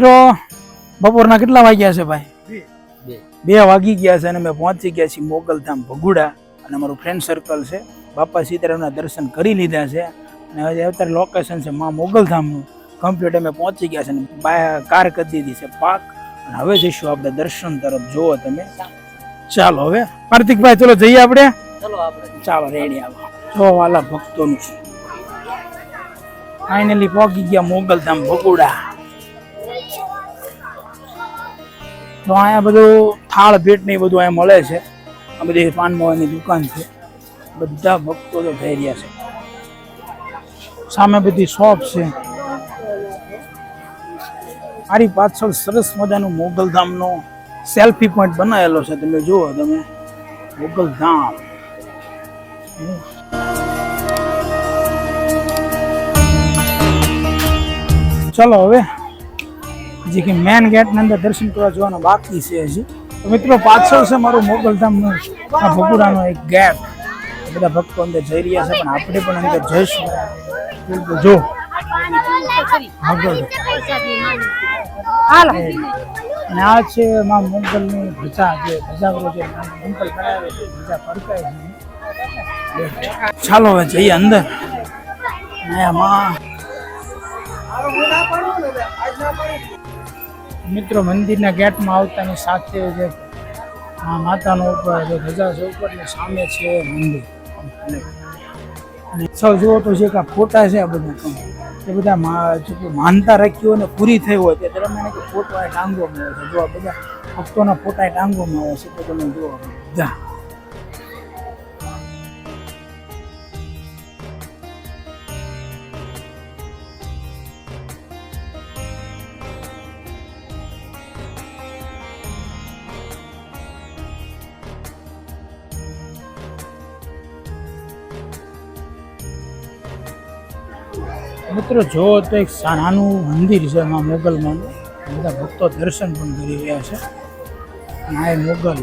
મિત્રો બપોરના કેટલા વાગ્યા છે ભાઈ? બે. બે. વાગી ગયા છે અને અમે પહોંચી ગયા છીએ મોગલધામ ભગુડા અને અમારું ફ્રેન્ડ સર્કલ છે. બાપા સીતારામના દર્શન કરી લીધા છે અને હવે અત્યારે લોકેશન છે મા મોગલધામનું. કમ્પ્લીટ અમે પહોંચી ગયા છે અને બાય કાર કરી દીધી છે પાક. અને હવે જઈશું આપણે દર્શન તરફ. જુઓ તમે. ચાલો હવે. કાર્તિકભાઈ ચલો જઈએ આપણે? ચલો આપણે. ચાલો રેડી આવો. જો વાલા ભક્તોનું. ફાઇનલી પહોંચી ગયા મોગલધામ ભગુડા. તો અહીંયા બધું થાળ, ભેટ ને એ બધું અહીંયા મળે છે. આ બધી પાન માવાની દુકાન છે. બધા ભક્તો તો થઈ રહ્યા છે. સામે બધી શોપ છે. મારી પાછળ સરસ મજાનું મોગલધામનો સેલ્ફી પોઈન્ટ બનાવેલો છે. તમે જુઓ તમે. મોગલધામ ચલો હવે હજી કે મેન ગેટની અંદર દર્શન કરવા જવાનો બાકી છે હજી. તો મિત્રો પાછળ છે મારું મોગલધામનું આ ભગુડાનો એક ગેટ બધા ભક્તો અંદર જઈ રહ્યા છે પણ આપણે પણ અંદર જઈશું. જો. અને આ છે માં મોગલની ધજા જે ધજાગરો જે અંકલ કરાવે છે ધજા ફરકાય છે. ચાલો હવે જઈએ અંદર. માં. મિત્રો મંદિરના ગેટમાં આવતાની સાથે જે આ માતાનો ઉપર જે ધજા છે ઉપરની સામે છે મંદિર. અને સૌ જુઓ તો જે કાં ફોટા છે આ બધા એ બધા કોઈ માનતા રાખ્યું અને પૂરી થઈ હોય તે દરમિયાન ફોટો એ ટાંગવામાં આવે છે. જો આ બધા ભક્તોના ફોટા ટાંગવામાં આવે છે તો તમે જુઓ બધા. મિત્રો, જો તો એક નાનું મંદિર છે એમાં મોગલમાં. બધા ભક્તો દર્શન પણ કરી રહ્યા છે. આ એ મોગલ.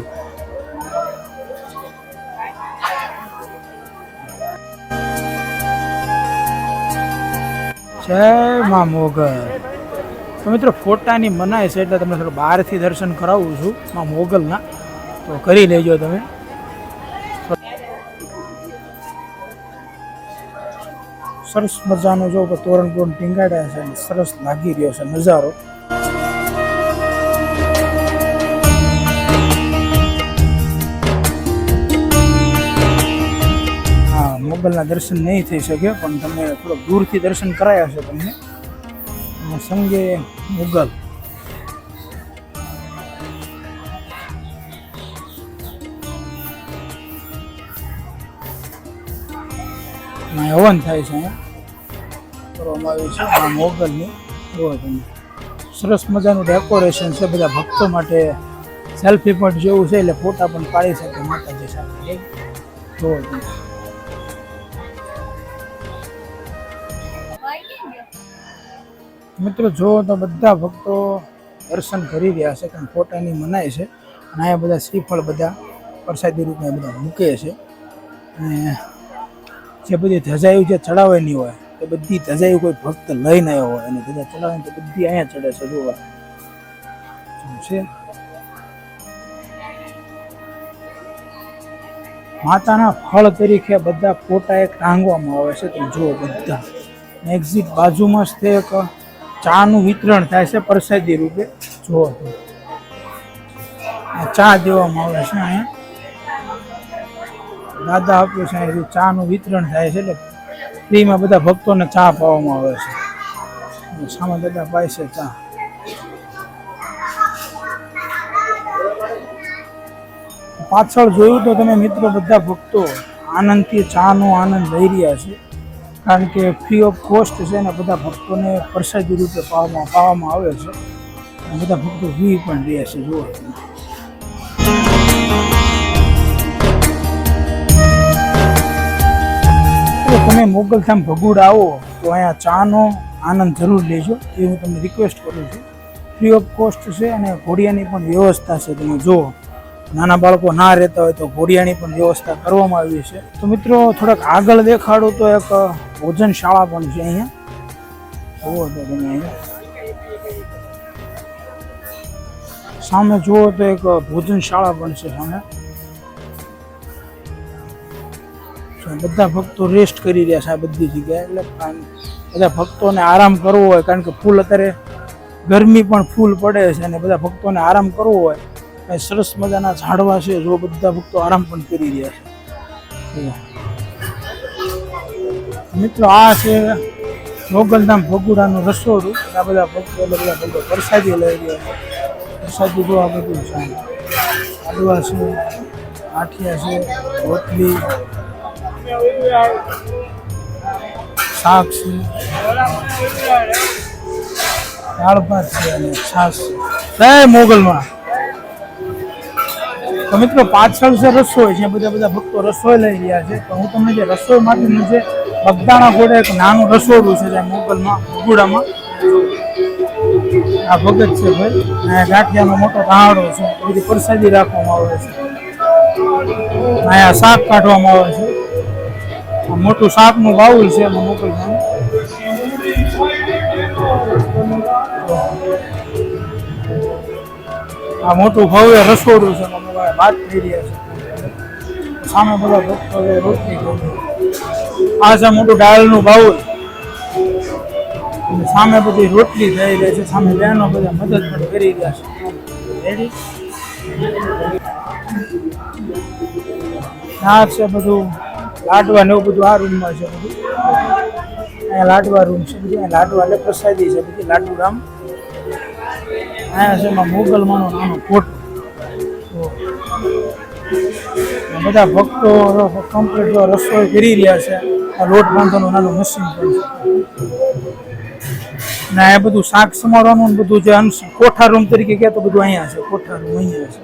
જય મા મોગલ. તો મિત્રો, ફોટાની મનાય છે એટલે તમને થોડું બહારથી દર્શન કરાવું છું, મા મોગલના. તો કરી લેજો તમે. સરસ મજાનો જો તોરણ બોરણ ટીંગાડ્યા છે અને સરસ લાગી રહ્યો છે નજારો. હા, મોગલના દર્શન નહીં થઈ શકે પણ તમે થોડો દૂરથી દર્શન કરાયા છે તમને. સંગે મુગલ. હવન થાય છે. કરવામાં આવ્યું છે. આ મોગલની જુઓ સરસ મજાનું ડેકોરેશન છે. બધા ભક્તો માટે સેલ્ફી પોઈન્ટ જેવું છે, એટલે ફોટા પણ પાડી શકે માતાજી સાથે. ગોવર્ધન મિત્રો જુઓ તો બધા ભક્તો દર્શન કરી રહ્યા છે, કારણ ફોટાની મનાય છે. અને અહીંયા બધા શ્રીફળ બધા પ્રસાદી રૂપે બધા મૂકે છે. અને જે બધી ધજાયું જે ચડાવવાની હોય એ બધી ધજા કોઈ ભક્ત લઈને આવ્યો હોય અને ધજા ચડાવવાની તો બધી અહીંયા ચડે છે, જોવા. છે? માતાના ફળ તરીકે બધા ફોટા એક ટાંગવામાં આવે છે તમે જુઓ બધા. એક્ઝિટ બાજુમાં જ તે એક ચાનું વિતરણ થાય છે, પ્રસાદી રૂપે. જુઓ. ચા દેવામાં આવે છે અહીંયા. દાદા આપ્યું છે ચા નું વિતરણ થાય છે, એટલે ફ્રીમાં બધા ભક્તોને ચા પાવામાં આવે છે. સામા દાદા પાય છે ચા. પાછળ જોયું તો તમે મિત્રો બધા ભક્તો આનંદથી ચાનો આનંદ લઈ રહ્યા છે. કારણ કે ફ્રી ઓફ કોસ્ટ છે ને બધા ભક્તોને પ્રસાદી રૂપે પાવામાં પાવામાં આવે છે. બધા ભક્તો વી પણ રહ્યા છે, જુઓ. તમે. મોગલધામ ભગુડ આવો, તો અહીંયા ચાનો આનંદ જરૂર લેજો. એ હું તમને રિક્વેસ્ટ કરું છું. ફ્રી ઓફ કોસ્ટ છે અને ઘોડિયાની પણ વ્યવસ્થા છે. તમે જુઓ નાના બાળકો ના રહેતા હોય તો ઘોડિયાની પણ વ્યવસ્થા કરવામાં આવી છે. તો મિત્રો, થોડાક આગળ દેખાડો તો એક ભોજનશાળા પણ છે અહીંયા. જુઓ તો તમે અહીંયા. સામે જુઓ તો એક ભોજનશાળા પણ છે સામે. તો બધા ભક્તો રેસ્ટ કરી રહ્યા છે આ બધી જગ્યાએ. એટલે બધા ભક્તોને આરામ કરવો હોય, કારણ કે ફૂલ અત્યારે ગરમી પણ ફૂલ પડે છે અને બધા ભક્તોને આરામ કરવો હોય અને સરસ મજાના ઝાડવા છે જો બધા ભક્તો આરામ પણ કરી રહ્યા છે. મિત્રો, આ છે મોગલધામ ભગુડાનું રસોડું આ બધા ભક્તો એટલે બધા ભક્તો પ્રસાદી લઈ રહ્યા છે. પ્રસાદી જોવા બધું છે. આદવા છે, આઠિયા છે, રોટલી શાક છે દાળ છે અને છાશ છે મોગલમાં. તો મિત્રો, પાછળ છે રસોઈ છે બધા બધા ભક્તો રસોઈ લઈ રહ્યા છે, તો હું તમને જે રસોઈ માટેનું જે બગદાણા ઘોડે એક નાનું રસોડું છે જે મોગલમાં ગુડામાં આ ભગત છે ભાઈ ગાંઠિયાનો મોટો તાંડો છે બધી પ્રસાદી રાખવામાં આવે છે. અહીંયા શાક કાઢવામાં આવે છે. મોટું શાકનું બાઉલ છે એમાં મોકલવાનું આ મોટું ભવ્ય રસોડું છે વાત થઈ રહ્યા છે. સામે બધા ભક્તો રોટલી આ છે મોટું દાળનું બાઉલ. સામે બધી રોટલી થઈ રહી છે, સામે બહેનો બધા મદદ પણ કરી રહ્યા છે. આ છે બધું લાડવા ને એવું બધું આ રૂમમાં છે બધું. અહીંયા લાડવા રૂમ છે બધું. અહીંયા લાડવા એટલે પ્રસાદી છે બધી. લાડુ રામ અહીંયા છે એમાં મોગલમાંનો નાનો કોટ. બધા ભક્તો કમ્પ્લીટ રસોઈ કરી રહ્યા છે. આ લોટ બાંધવાનું નાનું મશીન પણ છે. ને આ બધું શાક સમારવાનું બધું જે અંશ કોઠા રૂમ તરીકે કહે તો બધું અહીંયા છે. કોઠા રૂમ અહીંયા છે.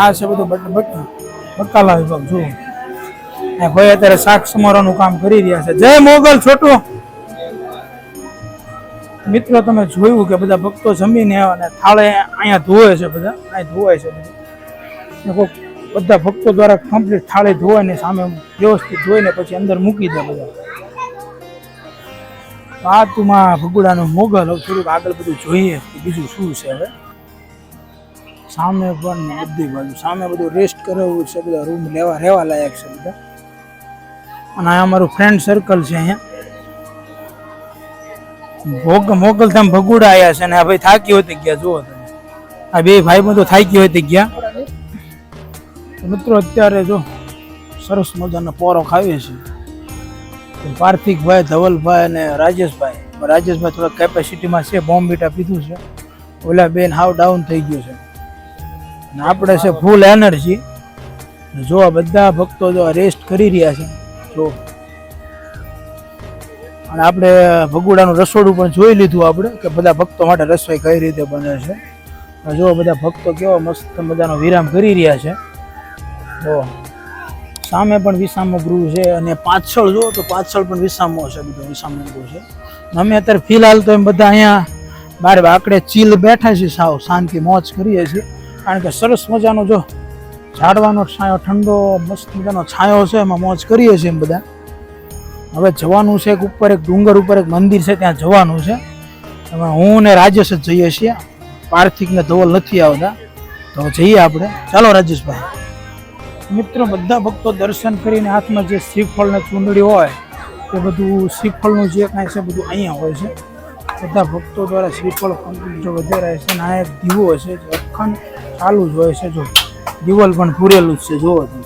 આ છે બધું બટ બટ બકાલા વિભાગ જુઓ. આ ભાઈ અત્યારે શાક સમારવાનું કામ કરી રહ્યા છે. જય મોગલ છોટું. મિત્રો, તમે જોયું કે બધા ભક્તો જમીને અને થાળે અહીંયા ધોવે છે બધા. અહીં ધોવાય છે બધું. બધા ભક્તો દ્વારા કમ્પ્લીટ થાળે ધોવાય ને સામે વ્યવસ્થિત ધોઈને પછી અંદર મૂકી દે બધા. તુમાં ભગુડાનું મોગલ, હવે થોડુંક આગળ બધું જોઈએ બીજું શું છે હવે. સામે પણ બધી બાજુ સામે બધું રેસ્ટ કરાવવું છે, બધા રૂમ લેવા રહેવા લાયક છે બધા. અને આ અમારું ફ્રેન્ડ સર્કલ છે અહીંયા. ભોગ મોગલધામ ભગુડા આવ્યા છે અને આ ભાઈ થાકી હોતી ગયા, જુઓ તમે. આ બે ભાઈ બધો થાકી હોતી ગયા. મિત્રો અત્યારે જો સરસ મજાનો પોરો ખાવીએ છીએ. પાર્થિકભાઈ, ધવલભાઈ અને રાજેશભાઈ. રાજેશભાઈ થોડા કેપેસિટીમાં છે બોમ્બીટા પીધું છે. ઓલા બેન હાવ ડાઉન થઈ ગયું છે. આપણે છે ફૂલ એનર્જી જો આ બધા ભક્તો જો રેસ્ટ કરી રહ્યા છે, જો. અને આપણે ભગુડાનું રસોડું પણ જોઈ લીધું આપણે, કે બધા ભક્તો માટે રસોઈ કઈ રીતે બને છે. જો બધા ભક્તો કેવા મસ્ત મજાનો વિરામ કરી રહ્યા છે. તો સામે પણ વિસામો ગૃહ છે અને પાછળ જુઓ તો પાછળ પણ વિસામો છે, બધો વિસામો ગૃહ છે. અમે અત્યારે ફિલહાલ તો એમ બધા અહીંયા બાર આકડે ચીલ બેઠા છીએ સાવ, શાંતિ મોજ કરીએ છીએ. કારણ કે સરસ મજાનો જો ઝાડવાનો છાંયો, ઠંડો, મસ્ત મજાનો છાંયો છે, એમાં મોજ કરીએ છીએ એમ બધા. હવે જવાનું છે એક ઉપર, એક ડુંગર ઉપર, એક મંદિર છે, ત્યાં જવાનું છે. એમાં હું ને રાજેશ જ જઈએ છીએ. પાર્થિકને ધવલ નથી આવતા. તો જઈએ આપણે. ચાલો રાજેશભાઈ. મિત્રો, બધા ભક્તો દર્શન કરીને હાથમાં જે શ્રીફળને ચૂંદડી હોય તે બધું શ્રીફળનું જે કાંઈ છે, બધું અહીંયા હોય છે. બધા ભક્તો દ્વારા શ્રીફળ complete જો વધારે છે અને આ એક દીવો છે અખંડ ચાલુ જ હોય છે જો. દિવાલ પણ પૂરેલું જ છે, જોવો તમે.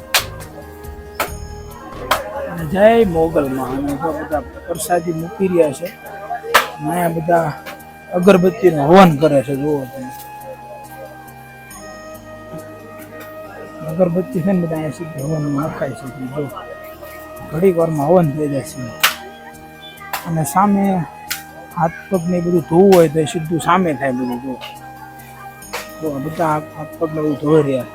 જય મોગલમાં અને બધા પ્રસાદી મૂકી રહ્યા છે. અહીંયા બધા અગરબત્તીનું હવન કરે છે, જોવો તમે. અગરબત્તી છે ને બધા અહીંયા સીધી હવનમાં નખાય છે જો ઘડીક વારમાં હવન થઈ જાય છે. અને સામે હાથ પગ ને બધું ધોવું હોય તો સીધું સામે થાય બધું જો બધા હાથ પગ બધું ધોઈ રહ્યા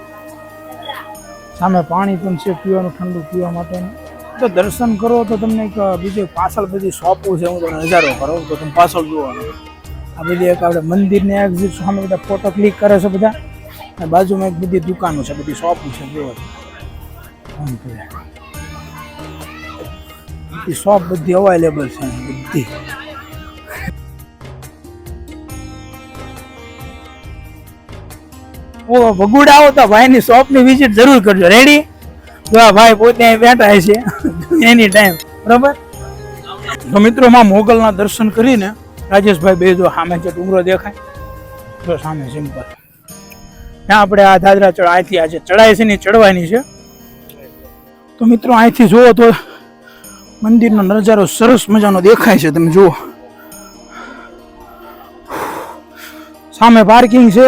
સામે પાણી પણ છે પીવાનું, ઠંડુ પીવા માટેનું. તો દર્શન કરો તો તમને એક બીજું પાછળ બધી શોપો છે, હું તમને નજારો કરો તો તમે પાછળ જોવાનું આ બધી એક આપણે મંદિરને એક્ઝિટ સામે બધા ફોટો ક્લિક કરે છે બધા. અને બાજુમાં એક બધી દુકાનો છે, બધી શોપો છે જોવો શોપ બધી અવેલેબલ છે, બધી. ઓ ભગુડા આવો તો ભાઈની શોપની વિઝિટ જરૂર કરજો. રેડી જો આ ભાઈ પોતે અહીં બેઠા છે. એની ટાઈમ બરાબર? તો મિત્રો, માં મોગલના દર્શન કરીને રાજેશભાઈ બે જો સામે જે ડુંગરો દેખાય. જો સામે સિમ્પલ ત્યાં આપણે આ દાદરા ચડ અહીંથી આજે ચડાય છે ને ચડવાની છે. તો મિત્રો અહીંથી જુઓ તો મંદિરનો નજારો સરસ મજાનો દેખાય છે, તમે જુઓ. સામે પાર્કિંગ છે.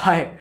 はい。